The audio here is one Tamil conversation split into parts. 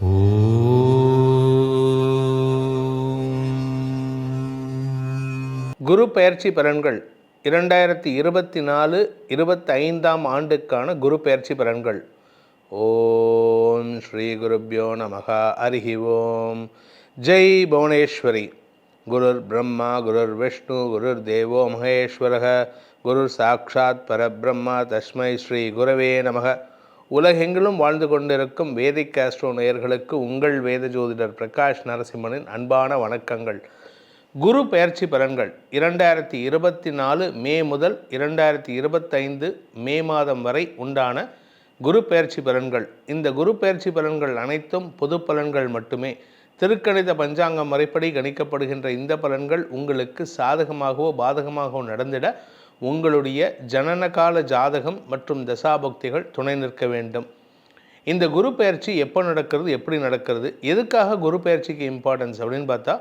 குரு பெயர்ச்சி பலன்கள். இரண்டாயிரத்தி இருபத்தி நாலு இருபத்தி ஐந்தாம் ஆண்டுக்கான குரு பெயர்ச்சி பலன்கள். ஓம் ஸ்ரீ குருப்யோ நமகா. அருகி ஓம். ஜெய் புவனேஸ்வரி. குருர் பிரம்மா குருர் விஷ்ணு குருர் தேவோ மகேஸ்வரக. குருர் சாக்ஷாத் பரபிரம்மா. தஸ்மை ஸ்ரீ குரவே நமக. உலகெங்கிலும் வாழ்ந்து கொண்டிருக்கும் வேதிக் ஆஸ்ட்ரோ நேயர்களுக்கு உங்கள் வேத ஜோதிடர் பிரகாஷ் நரசிம்மனின் அன்பான வணக்கங்கள். குரு பெயர்ச்சி பலன்கள் இரண்டாயிரத்தி இருபத்தி நாலு மே முதல் இரண்டாயிரத்தி இருபத்தைந்து மே மாதம் வரை உண்டான குரு பெயர்ச்சி பலன்கள் இந்த குரு பெயர்ச்சி பலன்கள் அனைத்தும் பொது பலன்கள் மட்டுமே. திருக்கணித பஞ்சாங்கம் முறைப்படி கணிக்கப்படுகின்ற இந்த பலன்கள் உங்களுக்கு சாதகமாகவோ பாதகமாகவோ நடந்திட உங்களுடைய ஜனனகால ஜாதகம் மற்றும் தசாபக்திகள் துணை நிற்க வேண்டும். இந்த குரு பயிற்சி எப்போ நடக்கிறது எப்படி நடக்கிறது எதுக்காக குரு பயிற்சிக்கு இம்பார்ட்டன்ஸ் அப்படின்னு பார்த்தா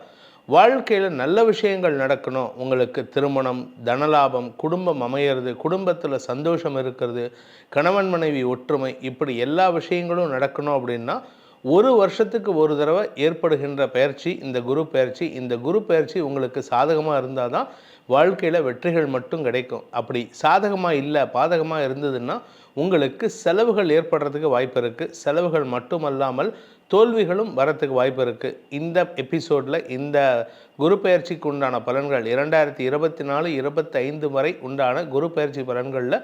வாழ்க்கையில் நல்ல விஷயங்கள் நடக்கணும். உங்களுக்கு திருமணம் தனலாபம் குடும்பம் அமையிறது குடும்பத்தில் சந்தோஷம் இருக்கிறது கணவன் மனைவி ஒற்றுமை இப்படி எல்லா விஷயங்களும் நடக்கணும் அப்படின்னா ஒரு வருஷத்துக்கு ஒரு தடவை ஏற்படுகின்ற பயிற்சி இந்த குரு பயிற்சி இந்த குரு பயிற்சி உங்களுக்கு சாதகமாக இருந்தால் தான் வாழ்க்கையில் வெற்றிகள் மட்டும் கிடைக்கும். அப்படி சாதகமாக இல்லை பாதகமாக இருந்ததுன்னா உங்களுக்கு செலவுகள் ஏற்படுறதுக்கு வாய்ப்பு இருக்குது செலவுகள் மட்டுமல்லாமல் தோல்விகளும் வரத்துக்கு வாய்ப்பு இருக்குது இந்த எபிசோடில் இந்த குரு பயிற்சிக்கு உண்டான பலன்கள் இரண்டாயிரத்தி இருபத்தி நாலு இருபத்தைந்து வரை உண்டான குரு பயிற்சி பலன்களில்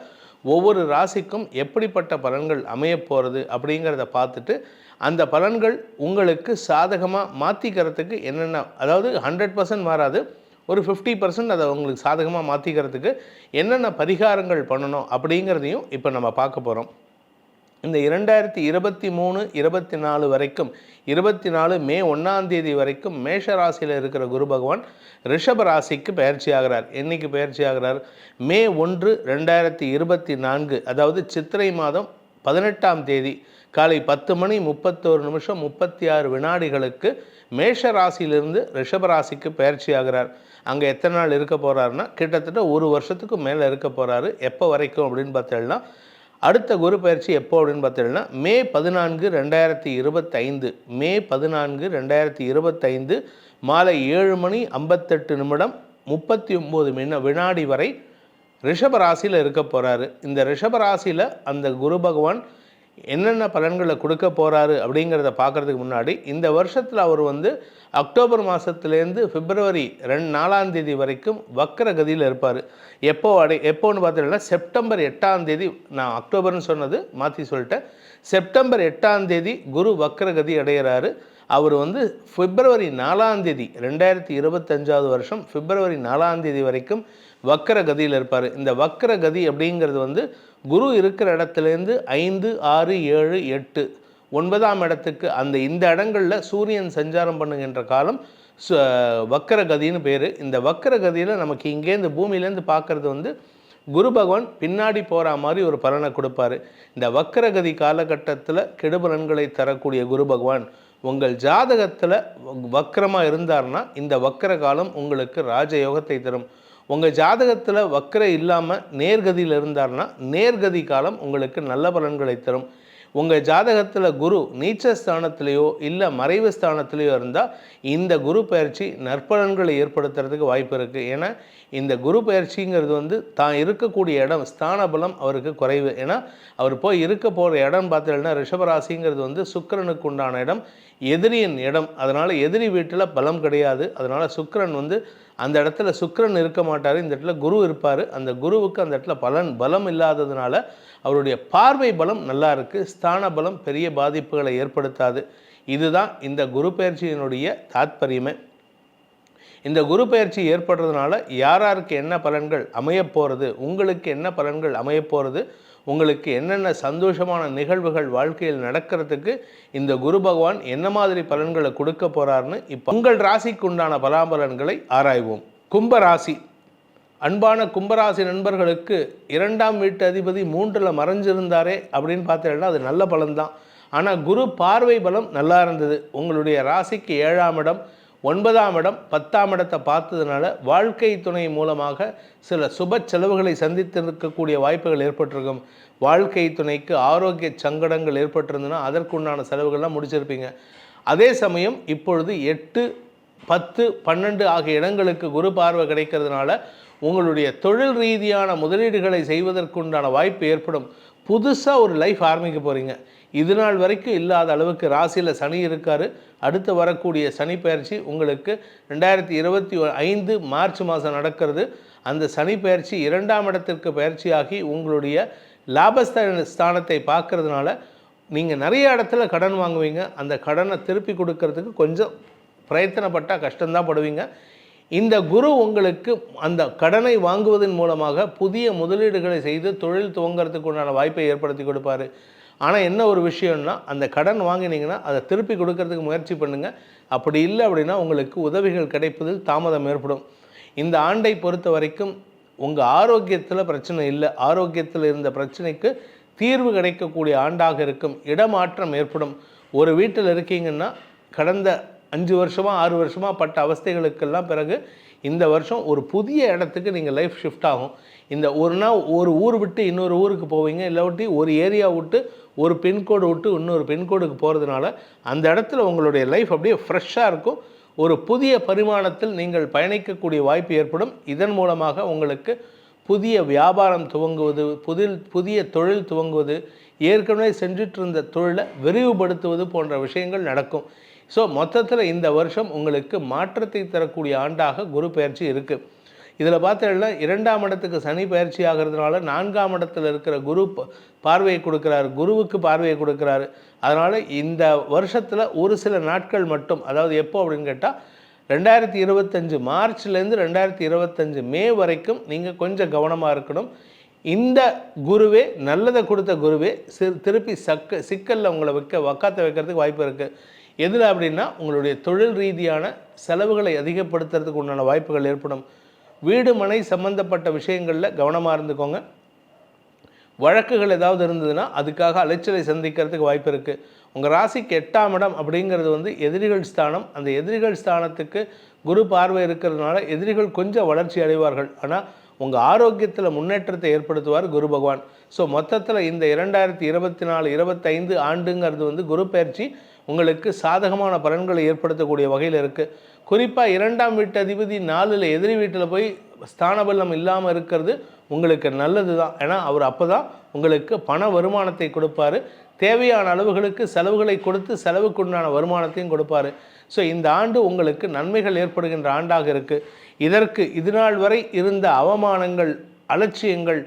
ஒவ்வொரு ராசிக்கும் எப்படிப்பட்ட பலன்கள் அமையப்போகிறது அப்படிங்கிறத பார்த்துட்டு அந்த பலன்கள் உங்களுக்கு சாதகமாக மாற்றிக்கிறதுக்கு என்னென்ன அதாவது ஹண்ட்ரட் பர்சன்ட் மாறாது ஒரு ஃபிஃப்டி பர்சன்ட் அதை உங்களுக்கு சாதகமாக மாற்றிக்கிறதுக்கு என்னென்ன பரிகாரங்கள் பண்ணணும் அப்படிங்கிறதையும் இப்போ நம்ம பார்க்க போகிறோம் இந்த இரண்டாயிரத்தி இருபத்தி மூணு இருபத்தி நாலு வரைக்கும் இருபத்தி நாலு மே ஒன்றாம் தேதி வரைக்கும் மேஷ ராசியில் இருக்கிற குரு பகவான் ரிஷப ராசிக்கு பயிற்சி ஆகிறார். என்னைக்கு பயிற்சி ஆகிறார்? மே ஒன்று ரெண்டாயிரத்தி இருபத்தி நான்கு அதாவது சித்திரை மாதம் பதினெட்டாம் தேதி காலை பத்து மணி முப்பத்தோரு நிமிஷம் முப்பத்தி ஆறு வினாடிகளுக்கு மேஷ ராசியிலிருந்து ரிஷபராசிக்கு பயிற்சி ஆகிறார். அங்கே எத்தனை நாள் இருக்க போகிறாருன்னா கிட்டத்தட்ட ஒரு வருஷத்துக்கு மேலே இருக்க போகிறாரு எப்போ வரைக்கும் அப்படின்னு பார்த்தீங்கன்னா அடுத்த குரு பயிற்சி எப்போ அப்படின்னு பார்த்தீங்கன்னா மே பதினான்கு ரெண்டாயிரத்தி இருபத்தைந்து. மே பதினான்கு ரெண்டாயிரத்தி இருபத்தைந்து மாலை ஏழு மணி ஐம்பத்தெட்டு நிமிடம் முப்பத்தி ஒம்பது மின வினாடி வரை ரிஷபராசியில் இருக்க போகிறாரு இந்த ரிஷபராசியில் அந்த குரு பகவான் என்னென்ன பலன்களை கொடுக்க போகிறாரு அப்படிங்கிறத பார்க்குறதுக்கு முன்னாடி இந்த வருஷத்தில் அவர் வந்து அக்டோபர் மாதத்துலேருந்து பிப்ரவரி ரெண்டு நாலாம் தேதி வரைக்கும் வக்கர கதியில் இருப்பார். எப்போ அடை எப்போன்னு பார்த்தீங்கன்னா செப்டம்பர் எட்டாம் தேதி நான் அக்டோபர்னு சொன்னது மாற்றி சொல்லிட்டேன். செப்டம்பர் எட்டாம் தேதி குரு வக்கர கதி அடைகிறாரு அவர் வந்து பிப்ரவரி நாலாந்தேதி ரெண்டாயிரத்தி இருபத்தஞ்சாவது வருஷம் பிப்ரவரி நாலாந்தேதி வரைக்கும் வக்கர கதியில் இருப்பார். இந்த வக்கர கதி அப்படிங்கிறது வந்து குரு இருக்கிற இடத்துலேருந்து ஐந்து ஆறு ஏழு எட்டு ஒன்பதாம் இடத்துக்கு அந்த இந்த இடங்களில் சூரியன் சஞ்சாரம் பண்ணுகின்ற காலம் வக்கர கதின்னு பேர். இந்த வக்கர கதியில் நமக்கு இங்கேருந்து பூமியிலேருந்து பார்க்குறது வந்து குரு பகவான் பின்னாடி போகிற மாதிரி ஒரு பலனை கொடுப்பாரு. இந்த வக்கரகதி காலகட்டத்தில் கெடுபலன்களை தரக்கூடிய குரு பகவான் உங்கள் ஜாதகத்தில் வக்கரமாக இருந்தார்னா இந்த வக்கர காலம் உங்களுக்கு ராஜயோகத்தை தரும். உங்கள் ஜாதகத்தில் வக்கரை இல்லாமல் நேர்கதியில் இருந்தார்னா நேர்கதி காலம் உங்களுக்கு நல்ல பலன்களை தரும். உங்கள் ஜாதகத்தில் குரு நீச்ச ஸ்தானத்திலேயோ இல்லை மறைவு ஸ்தானத்திலேயோ இருந்தால் இந்த குரு பயிற்சி நற்பலன்களை ஏற்படுத்துறதுக்கு வாய்ப்பு இருக்குது ஏன்னா இந்த குரு பயிற்சிங்கிறது வந்து தான் இருக்கக்கூடிய இடம் ஸ்தான பலம் அவருக்கு குறைவு. ஏன்னா அவர் போய் இருக்க போகிற இடம் பார்த்தீங்கன்னா ரிஷபராசிங்கிறது வந்து சுக்கரனுக்கு உண்டான இடம் எதிரியின் இடம். அதனால் எதிரி வீட்டில் பலம் கிடையாது. அதனால் சுக்கிரன் வந்து அந்த இடத்துல சுக்கரன் இருக்க மாட்டார். இந்த இடத்துல குரு இருப்பார். அந்த குருவுக்கு அந்த இடத்துல பலன் பலம் இல்லாததுனால அவருடைய பார்வை பலம் நல்லா இருக்குது ஸ்தான பலம் பெரிய பாதிப்புகளை ஏற்படுத்தாது. இதுதான் இந்த குரு பயிற்சியினுடைய தாத்பரியமே. இந்த குரு பயிற்சி ஏற்படுறதுனால யார் யாருக்கு என்ன பலன்கள் அமையப் போகிறது உங்களுக்கு என்ன பலன்கள் அமையப் போகிறது உங்களுக்கு என்னென்ன சந்தோஷமான நிகழ்வுகள் வாழ்க்கையில் நடக்கிறதுக்கு இந்த குரு பகவான் என்ன மாதிரி பலன்களை கொடுக்க போகிறாருன்னு இப்போ உங்கள் ராசிக்கு உண்டான பலாபலன்களை ஆராய்வோம். கும்ப ராசி. அன்பான கும்பராசி நண்பர்களுக்கு இரண்டாம் வீட்டு அதிபதி மூன்றில் மறைஞ்சிருந்தாரே அப்படின்னு பார்த்தீங்கன்னா அது நல்ல பலன்தான். ஆனால் குரு பார்வை பலம் நல்லா இருந்தது. உங்களுடைய ராசிக்கு ஏழாம் இடம் ஒன்பதாம் இடம் பத்தாம் இடத்தை பார்த்ததுனால வாழ்க்கை துணை மூலமாக சில சுப செலவுகளை சந்தித்திருக்கக்கூடிய வாய்ப்புகள் ஏற்பட்டிருக்கும். வாழ்க்கை துணைக்கு ஆரோக்கிய சங்கடங்கள் ஏற்பட்டிருந்ததுன்னா அதற்குண்டான செலவுகள்லாம் முடிச்சிருப்பீங்க. அதே சமயம் இப்பொழுது எட்டு பத்து பன்னெண்டு ஆகிய இடங்களுக்கு குரு பார்வை கிடைக்கிறதுனால உங்களுடைய தொழில் ரீதியான முதலீடுகளை செய்வதற்குண்டான வாய்ப்பு ஏற்படும். புதுசாக ஒரு லைஃப் ஆரம்பிக்க போகிறீங்க இது நாள் வரைக்கும் இல்லாத அளவுக்கு ராசியில் சனி இருக்கார். அடுத்து வரக்கூடிய சனி பயிற்சி உங்களுக்கு ரெண்டாயிரத்தி இருபத்தி ஐந்து மார்ச் மாதம் நடக்கிறது. அந்த சனி பயிற்சி இரண்டாம் இடத்திற்கு பயிற்சியாகி உங்களுடைய லாபஸ்தான ஸ்தானத்தை பார்க்கறதுனால நீங்கள் நிறைய இடத்துல கடன் வாங்குவீங்க. அந்த கடனை திருப்பி கொடுக்கறதுக்கு கொஞ்சம் பிரயத்தனப்பட்டால் கஷ்டம்தான் படுவீங்க. இந்த குரு உங்களுக்கு அந்த கடனை வாங்குவதன் மூலமாக புதிய முதலீடுகளை செய்து தொழில் துவங்கிறதுக்கு உண்டான வாய்ப்பை ஏற்படுத்தி கொடுப்பாரு. ஆனால் என்ன ஒரு விஷயம்னா அந்த கடன் வாங்கினீங்கன்னா அதை திருப்பி கொடுக்கறதுக்கு முயற்சி பண்ணுங்கள் அப்படி இல்லை அப்படின்னா உங்களுக்கு உதவிகள் கிடைப்பதில் தாமதம் ஏற்படும். இந்த ஆண்டை பொறுத்த வரைக்கும் உங்கள் ஆரோக்கியத்தில் பிரச்சனை இல்லை. ஆரோக்கியத்தில் இருந்த பிரச்சனைக்கு தீர்வு கிடைக்கக்கூடிய ஆண்டாக இருக்கும். இடமாற்றம் ஏற்படும். ஒரு வீட்டில் இருக்கீங்கன்னா கடந்த அஞ்சு வருஷமாக ஆறு வருஷமாக பட்ட அவஸ்தைகளுக்கெல்லாம் பிறகு இந்த வருஷம் ஒரு புதிய இடத்துக்கு நீங்கள் லைஃப் ஷிஃப்ட் ஆகும். இந்த ஒரு நாள் ஒரு ஊர் விட்டு இன்னொரு ஊருக்கு போவீங்க இல்லாட்டி ஒரு ஏரியா விட்டு ஒரு பின்கோடு விட்டு இன்னொரு பின்கோடுக்கு போகிறதுனால அந்த இடத்துல உங்களுடைய லைஃப் அப்படியே ஃப்ரெஷ்ஷாக இருக்கும். ஒரு புதிய பரிமாணத்தில் நீங்கள் பயணிக்கக்கூடிய வாய்ப்பு ஏற்படும். இதன் மூலமாக உங்களுக்கு புதிய வியாபாரம் துவங்குவது புதில் புதிய தொழில் துவங்குவது ஏற்கனவே செஞ்சுட்டு இருந்த தொழிலை விரிவுபடுத்துவது போன்ற விஷயங்கள் நடக்கும். ஸோ மொத்தத்தில் இந்த வருஷம் உங்களுக்கு மாற்றத்தை தரக்கூடிய ஆண்டாக குரு பயிற்சி இருக்குது இதில் பார்த்தீங்கன்னா இரண்டாம் இடத்துக்கு சனி பயிற்சி ஆகிறதுனால நான்காம் இடத்துல இருக்கிற குரு பார்வையை கொடுக்குறாரு. குருவுக்கு பார்வையை கொடுக்குறாரு. அதனால் இந்த வருஷத்தில் ஒரு சில நாட்கள் மட்டும் அதாவது எப்போ அப்படின்னு கேட்டால் ரெண்டாயிரத்தி இருபத்தஞ்சு மார்ச்லேருந்து ரெண்டாயிரத்தி இருபத்தஞ்சு மே வரைக்கும் நீங்கள் கொஞ்சம் கவனமாக இருக்கணும். இந்த குருவே நல்லதை கொடுத்த குருவே சிறு திருப்பி சக்க சிக்கலில் உங்களை வைக்க வக்காத்த வைக்கிறதுக்கு வாய்ப்பு இருக்குது எதில் அப்படின்னா உங்களுடைய தொழில் ரீதியான செலவுகளை அதிகப்படுத்துறதுக்கு உண்டான வாய்ப்புகள் ஏற்படும். வீடு மனை சம்பந்தப்பட்ட விஷயங்களில் கவனமாக இருந்துக்கோங்க. வழக்குகள் ஏதாவது இருந்ததுன்னா அதுக்காக அலைச்சலை சந்திக்கிறதுக்கு வாய்ப்பு இருக்குது உங்கள் ராசிக்கு எட்டாம் இடம் அப்படிங்கிறது வந்து எதிரிகள் ஸ்தானம். அந்த எதிரிகள் ஸ்தானத்துக்கு குரு பார்வை இருக்கிறதுனால எதிரிகள் கொஞ்சம் வளர்ச்சி அடைவார்கள். ஆனால் உங்கள் ஆரோக்கியத்தில் முன்னேற்றத்தை ஏற்படுத்துவார் குரு பகவான். ஸோ மொத்தத்தில் இந்த இரண்டாயிரத்தி இருபத்தி நாலு இருபத்தைந்து ஆண்டுங்கிறது வந்து குரு பயிற்சி உங்களுக்கு சாதகமான பலன்களை ஏற்படுத்தக்கூடிய வகையில் இருக்குது குறிப்பாக இரண்டாம் வீட்டு அதிபதி நாலில் எதிரி வீட்டில் போய் ஸ்தானபலம் இல்லாமல் இருக்கிறது உங்களுக்கு நல்லது தான் ஏன்னா அவர் அப்போ தான் உங்களுக்கு பண வருமானத்தை கொடுப்பாரு. தேவையான அளவுகளுக்கு செலவுகளை கொடுத்து செலவுக்குண்டான வருமானத்தையும் கொடுப்பாரு. ஸோ இந்த ஆண்டு உங்களுக்கு நன்மைகள் ஏற்படுகின்ற ஆண்டாக இருக்குது இதற்கு இதுநாள் வரை இருந்த அவமானங்கள் அலட்சியங்கள்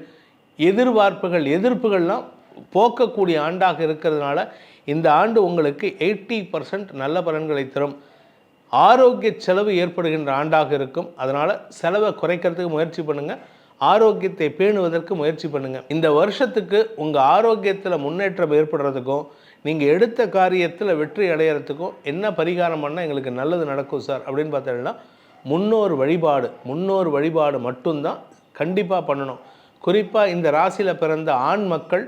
எதிர்பார்ப்புகள் எதிர்ப்புகள்லாம் போக்கக்கூடிய ஆண்டாக இருக்கிறதுனால இந்த ஆண்டு உங்களுக்கு எயிட்டி பர்சன்ட் நல்ல பலன்களை தரும். ஆரோக்கிய செலவு ஏற்படுகின்ற ஆண்டாக இருக்கும். அதனால் செலவை குறைக்கிறதுக்கு முயற்சி பண்ணுங்கள் ஆரோக்கியத்தை பேணுவதற்கு முயற்சி பண்ணுங்கள் இந்த வருஷத்துக்கு உங்கள் ஆரோக்கியத்தில் முன்னேற்றம் ஏற்படுறதுக்கும் நீங்கள் எடுத்த காரியத்தில் வெற்றி அடையிறதுக்கும் என்ன பரிகாரம் பண்ணால் எங்களுக்கு நல்லது நடக்கும் சார் அப்படின்னு பார்த்தீங்கன்னா முன்னோர் வழிபாடு முன்னோர் வழிபாடு மட்டும்தான் கண்டிப்பாக பண்ணணும். குறிப்பாக இந்த ராசியில் பிறந்த ஆண் மக்கள்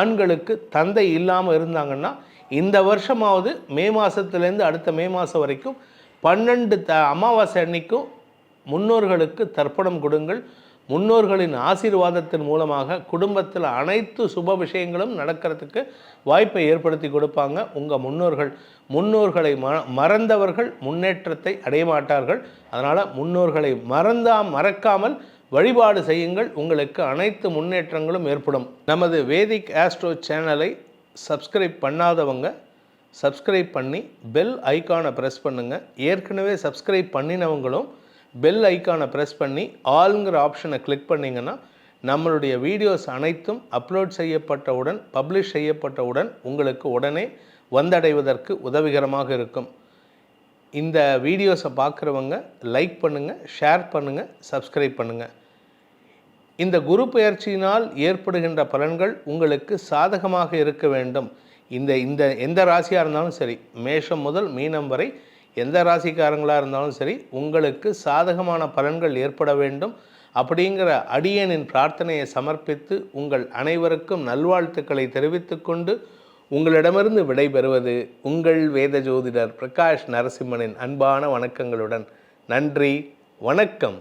ஆண்களுக்கு தந்தை இல்லாமல் இருந்தாங்கன்னா இந்த வருஷமாவது மே மாதத்துலேருந்து அடுத்த மே மாதம் வரைக்கும் பன்னெண்டு த அமாவாசை அன்னைக்கும் முன்னோர்களுக்கு தர்ப்பணம் கொடுங்கள். முன்னோர்களின் ஆசீர்வாதத்தின் மூலமாக குடும்பத்தில் அனைத்து சுப விஷயங்களும் நடக்கிறதுக்கு வாய்ப்பை ஏற்படுத்தி கொடுப்பாங்க. உங்கள் முன்னோர்கள் முன்னோர்களை ம மறந்தவர்கள் முன்னேற்றத்தை அடைய மாட்டார்கள். அதனால் முன்னோர்களை மறந்தா மறக்காமல் வழிபாடு செய்யுங்கள். உங்களுக்கு அனைத்து முன்னேற்றங்களும் ஏற்படும். நமது வேதிக் ஆஸ்ட்ரோ சேனலை சப்ஸ்கிரைப் பண்ணாதவங்க சப்ஸ்கிரைப் பண்ணி பெல் ஐக்கானை ப்ரெஸ் பண்ணுங்கள் ஏற்கனவே சப்ஸ்கிரைப் பண்ணினவங்களும் பெல் ஐக்கானை ப்ரெஸ் பண்ணி ஆளுங்கிற ஆப்ஷனை கிளிக் பண்ணிங்கன்னா நம்மளுடைய வீடியோஸ் அனைத்தும் அப்லோட் செய்யப்பட்டவுடன் பப்ளிஷ் செய்யப்பட்டவுடன் உங்களுக்கு உடனே வந்தடைவதற்கு உதவிகரமாக இருக்கும். இந்த வீடியோஸை பார்க்குறவங்க லைக் பண்ணுங்கள் ஷேர் பண்ணுங்கள் சப்ஸ்கிரைப் பண்ணுங்கள் இந்த குரு பெயர்ச்சியினால் ஏற்படுகின்ற பலன்கள் உங்களுக்கு சாதகமாக இருக்க வேண்டும். இந்த இந்த எந்த ராசியாக இருந்தாலும் சரி மேஷம் முதல் மீனம் வரை எந்த ராசிக்காரங்களாக இருந்தாலும் சரி உங்களுக்கு சாதகமான பலன்கள் ஏற்பட வேண்டும். அப்படிங்கிற அடியனின் பிரார்த்தனையை சமர்ப்பித்து உங்கள் அனைவருக்கும் நல்வாழ்த்துக்களை தெரிவித்துக்கொண்டு உங்களிடமிருந்து விடைபெறுவது உங்கள் வேத ஜோதிடர் பிரகாஷ் நரசிம்மனின் அன்பான வணக்கங்களுடன். நன்றி வணக்கம்.